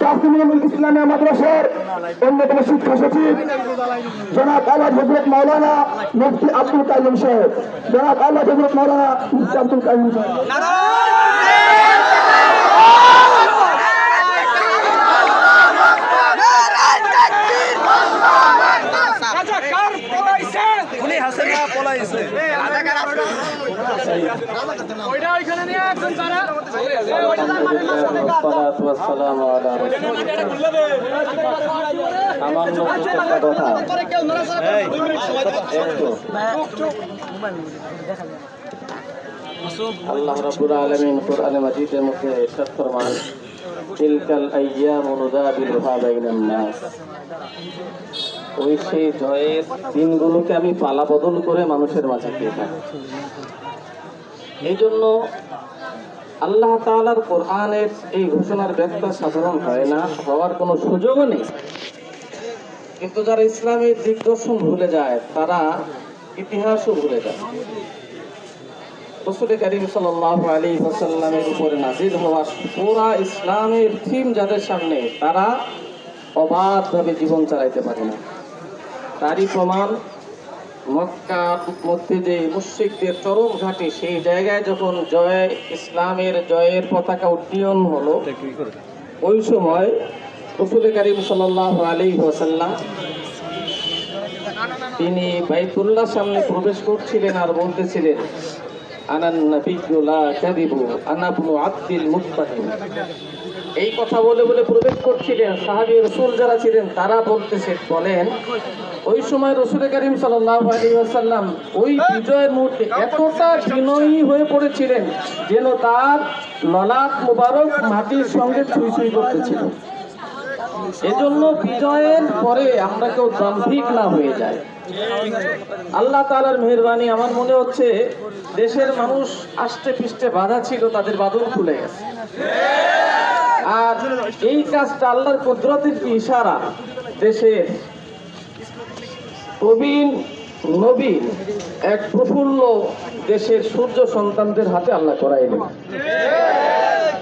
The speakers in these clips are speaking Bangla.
তাসমিমুল ইসলামিয়া মাদ্রাসার অন্যতম শিক্ষা সচিব, জনাব আল্লাহ হজরত মাওলানা মুফতি আব্দুল কাইম সাহেব। জনাব আল্লাহ হজরত মাওলানা মুফতি আব্দুল কাইম সাহেব। আমার কথা আল্লাহ রাব্বুল আলামিন কোরআনে মাজিদের মধ্যে ইরশাদ ফরমান তিলকাল আইয়ামু নুদাবিলুহা বাইনান নাস ওই সেই জয়ের দিনগুলোকে আমি পালা বদল করে মানুষের মাঝে দিয়ে থাকি এই জন্য আল্লাহ তাআলার কোরআনের এই ঘোষণার ব্যাখ্যা সাধারণ হয় না, হওয়ার কোনো সুযোগও নেই। কিন্তু যারা ইসলামের দিগদর্শন ভুলে যায়, তারা ইতিহাসও ভুলে যায়। রসুল করিম সাল্লাল্লাহু আলাইহি ওয়াসাল্লামের উপরে নাজিল হওয়া পুরা ইসলামের থিম যাদের সামনে, তারা অবাধভাবে জীবন চালাইতে পারে না। তারই প্রমাণ মক্কা মধ্যে যে মুশ্রিকদের চরম ঘাটে সেই জায়গায় যখন জয় ইসলামের জয়ের পতাকা উড্ডীয়ন হলো ওই সময় রসুল করিম সাল্লাহ আলী তিনি বাইতুল্লাহ সামনে প্রবেশ করছিলেন আর বলতেছিলেন আনান নবিয়্যুলা কাযিবু আনা ইবনু আব্দুল মুত্তালিব। এই কথা বলে বলে প্রবেশ করছিলেন, সাহাবী রসুল যারা ছিলেন তারা বলতেছে, বলেন, ওই সময় রসুল করিম ওয়াসাল্লাম ওই বিজয়ের মুহূর্তে এতটা বিনয়ী হয়ে পড়েছিলেন যেন তার ললাট মোবারক মাটির সঙ্গে ছুঁই ছুঁই করতেছিল। এজন্য বিজয়ের পরে আমরা কেউ দাম্ভিক না হয়ে যায়। আল্লাহ তালার মেহেরবানি, আমার মনে হচ্ছে দেশের মানুষ আষ্টে পিষ্টে বাধা ছিল, তাদের বাদল খুলে গেছে। আর এই কাজটা আল্লাহর কুদরতের কি ইশারা? দেশের প্রবীণ নবীন এক প্রফুল্ল দেশের সূর্য সন্তানদের হাতে আল্লাহ করাইলেন।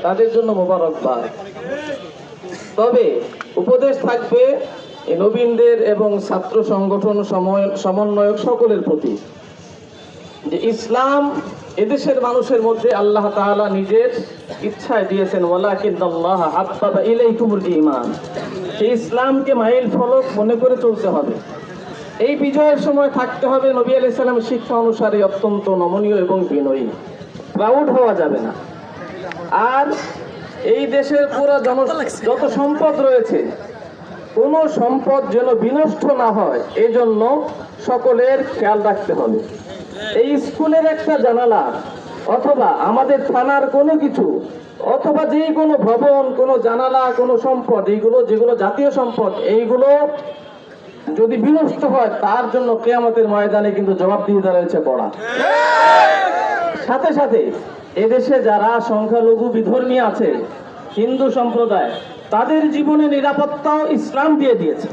তাদের জন্য মোবারকবাদ তবে উপদেশ থাকবে নবীনদের এবং ছাত্র সংগঠন সমন্বয়ক সকলের প্রতি যে ইসলাম এদেশের মানুষের মধ্যে আল্লাহ তাআলা নিজের ইচ্ছায় দিয়েছেন ঈমান। সেই ইসলামকে মাইল ফলক মনে করে চলতে হবে। এই বিজয়ের সময় থাকতে হবে নবী আলাইহিস সালামের শিক্ষা অনুসারে অত্যন্ত নমনীয় এবং বিনয়ী। প্রাউড হওয়া যাবে না। আর এই দেশের পুরো জন যত সম্পদ রয়েছে কোনো সম্পদ যেন বিনষ্ট না হয়, এজন্য সকলের খেয়াল রাখতে হবে। এই স্কুলের একটা জানালা, অথবা আমাদের থানার কোনো কিছু, অথবা যে কোনো ভবন, কোনো জানালা, কোনো সম্পদ, এইগুলো যেগুলো জাতীয় সম্পদ, এইগুলো যদি বিনষ্ট হয়, তার জন্য কেয়ামতের ময়দানে কিন্তু জবাবদিহিতা রয়েছে পড়া সাথে সাথে এদেশে যারা সংখ্যালঘু বিধর্মী আছে, হিন্দু সম্প্রদায় তাদের জীবনে নিরাপত্তাও ইসলাম দিয়ে দিয়েছে।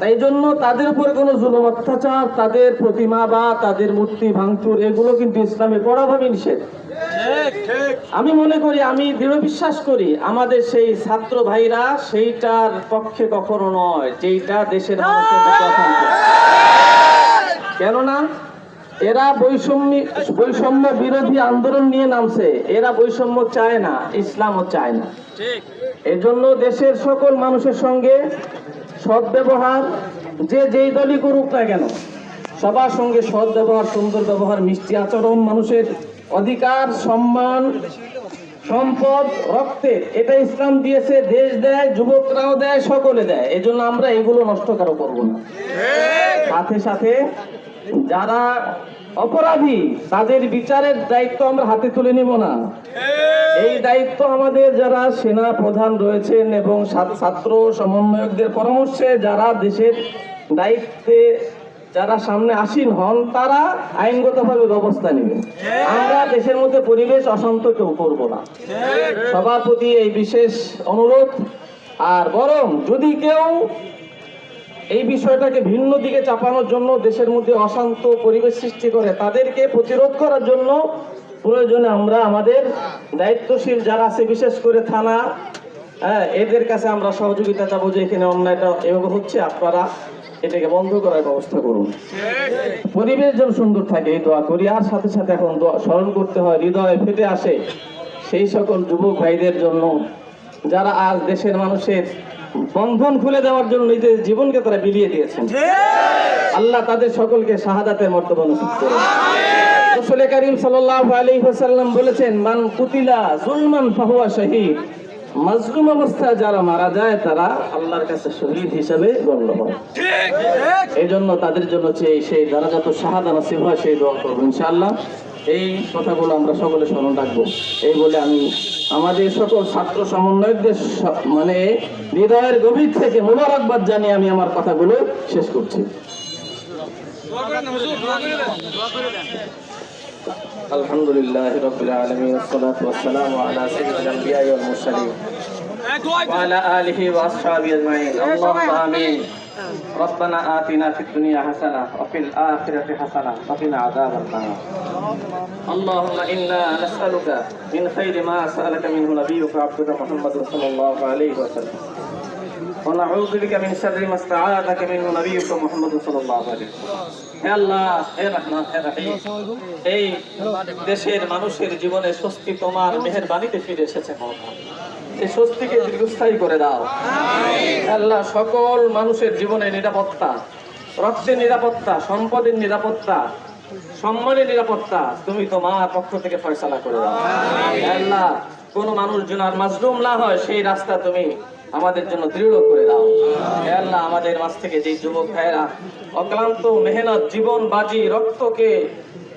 তাই জন্য তাদের উপরে কোনো জুলুম, অত্যাচার, তাদের প্রতিমা বা তাদের মূর্তি ভাঙচুর, এগুলো কিন্তু ইসলামে কড়াভাবে নিষেধ। আমি মনে করি, আমি দৃঢ় বিশ্বাস করি, আমাদের সেই ছাত্র ভাইরা সেইটার পক্ষে কখনো নয়, যেইটা দেশের কেননা এরা বৈষম্য বৈষম্য বিরোধী আন্দোলন নিয়ে নামছে। এরা বৈষম্য চায় না ইসলামও চায় না। এজন্য দেশের সকল মানুষের সঙ্গে সৎ ব্যবহার যে যেই দলই করুক না কেন সবার সঙ্গে সৎ ব্যবহার সুন্দর ব্যবহার মিষ্টি আচরণ মানুষের অধিকার সম্মান সম্পদ রক্তের এটা ইসলাম দিয়েছে দেশ দেয় যুবকরাও দেয় সকলে দেয়। এজন্য আমরা এগুলো নষ্ট কারও করব না। সাথে সাথে যারা অপরাধী, তাদের বিচারের দায়িত্ব আমরা হাতে তুলে নিব না। এই দায়িত্ব আমাদের যারা সেনা প্রধান রয়েছেন এবং ছাত্র- সমন্বয়কদের পরামর্শে যারা দেশের দায়িত্বে যারা সামনে আসীন হন, তারা আইনগতভাবে ব্যবস্থা নেবে। আমরা দেশের মধ্যে পরিবেশ অশান্ত কেউ করব না। সভাপতি এই বিশেষ অনুরোধ। আর বরং যদি কেউ এই বিষয়টাকে ভিন্ন দিকে চাপানোর জন্য দেশের মধ্যে অশান্ত পরিবেশ সৃষ্টি করে, তাদেরকে প্রতিরোধ করার জন্য প্রয়োজনে আমরা আমাদের দায়িত্বশীল যারা আছে, বিশেষ করে থানা হ্যাঁ এদের কাছে আমরা সহযোগিতা চাবো যে এখানে অন্যায়টা এভাবে হচ্ছে। আপনারা এটাকে বন্ধ করার ব্যবস্থা করুন। পরিবেশ যেন সুন্দর থাকে, এই দোয়া করি। আর সাথে সাথে এখন স্মরণ করতে হয়, হৃদয়ে ফেটে আসে সেই সকল যুবক ভাইদের জন্য, যারা আজ দেশের মানুষের বন্ধন খুলে দেওয়ার জন্য নিজের জীবনকে তারা বিলিয়ে দিয়েছেন। আল্লাহ তাদের সকলকে শাহাদাতের মর্তবা নসিব করুন। রাসূল করিম সাল্লাল্লাহু আলাইহি ওয়াসাল্লাম বলেছেন মান কুতিলা জুলমান ফাহুয়া শহীদ। মাজলুম অবস্থায় যারা মারা যায় তারা আল্লাহর কাছে শহীদ হিসেবে গণ্য হয়। এই জন্য তাদের জন্য চেয়ে সেই যারা যত শাহাদা নসিব হয় সেই দোয়া করব ইনশাআল্লাহ। এই কথাগুলো আমরা সকলে স্মরণ রাখব। এই বলে আমি আমাদের সকল ছাত্র সমন্বয়কদের মানে হৃদয়ের গভীর থেকে মোবারকবাদ জানিয়ে আমি আমার কথাগুলো শেষ করছি। আলহামদুলিল্লাহ রবিল আলমী আলা সাইয়্যিদুল ربنا آتنا في الدنيا حسنة وفي الآخرة حسنة وقنا عذاب النار. اللهم إنا نسألك من خير ما سألك منه نبيك عبدك محمد صلى الله عليه وسلم. ونعوذ بك من شر ما استعاذك منه نبيك محمد صلى الله عليه وسلم হে আল্লাহ হে রহমান হে রহিম এই দেশের মানুষের জীবনে স্বস্তি তোমার মেহেরবানিতে ফিরে এসেছে মহান এই স্বস্তিকে দীর্ঘস্থায়ী করে দাও হে আল্লাহ সকল মানুষের জীবনে নিরাপত্তা রক্তের নিরাপত্তা সম্পদের নিরাপত্তা সম্মানের নিরাপত্তা তুমি তোমার পক্ষ থেকে ফয়সালা করে দাও হে আল্লাহ কোন মানুষ যেন আর মাজলুম না হয় সেই রাস্তা তুমি আমাদের জন্য দৃঢ় করে দাও। হে আল্লাহ আমাদের মাঝ থেকে যে যুবক ভাইয়েরা অক্লান্ত মেহনত জীবন বাজি রক্তকে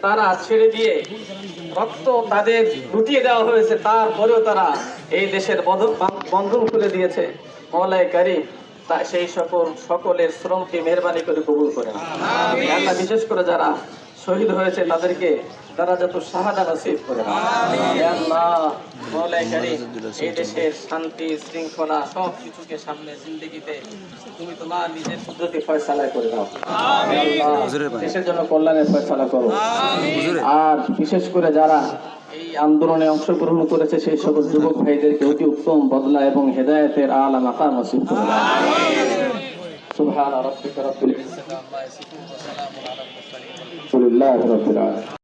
তারা ছেড়ে দিয়ে রক্ত তাদের লুটিয়ে দেওয়া হয়েছে তারপরেও তারা এই দেশের বন্ধন খুলে দিয়েছে। মৌলাই কারিম তা সেই সকল সকলের শ্রমকে মেহরবানি করে কবুল করেন। হে আল্লাহ বিশেষ করে যারা শহীদ হয়েছে তাদেরকে তারা যত শাহাদা নসিব করে হে আল্লাহ মৌলাই কারিম এই দেশের শান্তি শৃঙ্খলা সব কিছুকে সামনে জিন্দগিতে তুমি তোমার নিজের পদ্ধতি ফয়সালা করে দাও। দেশের জন্য কল্যাণের ফয়সালা করো। আর বিশেষ করে যারা এই আন্দোলনে অংশগ্রহণ করেছে সেই সকল যুবক ভাইদেরকে অতি উত্তম বদলা এবং হেদায়েতের আলা মাকাম নসিব করে।